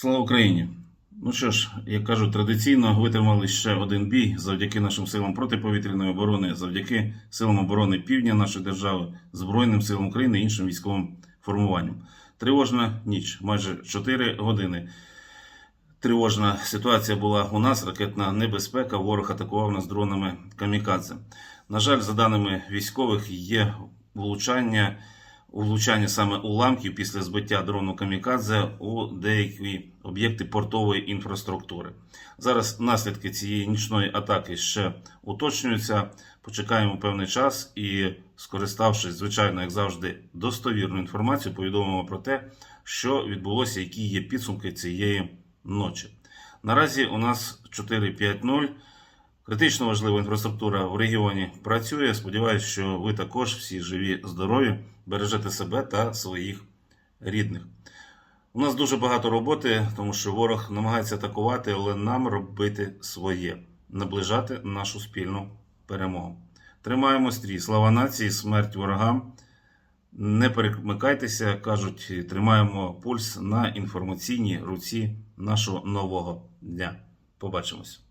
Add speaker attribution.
Speaker 1: Слава Україні! Ну що ж, як кажуть, традиційно витримали ще один бій завдяки нашим силам протиповітряної оборони, завдяки силам оборони півдня нашої держави, Збройним силам України і іншим військовим формуванням. Тривожна ніч, майже 4 години. Тривожна ситуація була у нас, ракетна небезпека. Ворог атакував нас дронами камікадзе. На жаль, за даними військових, є влучання, влучання саме уламків після збиття дрону камікадзе у деякі об'єкти портової інфраструктури. Зараз наслідки цієї нічної атаки ще уточнюються. Почекаємо певний час і, скориставшись, звичайно, як завжди, достовірною інформацією, повідомимо про те, що відбулося, які є підсумки цієї ночі. Наразі у нас 4-5-0. Критично важлива інфраструктура в регіоні працює. Сподіваюся, що ви також всі живі, здорові, бережете себе та своїх рідних. У нас дуже багато роботи, тому що ворог намагається атакувати, але нам робити своє, наближати нашу спільну перемогу. Тримаємо стрій. Слава нації, смерть ворогам. Не перемикайтеся, кажуть, тримаємо пульс на інформаційній руці нашого нового дня. Побачимось.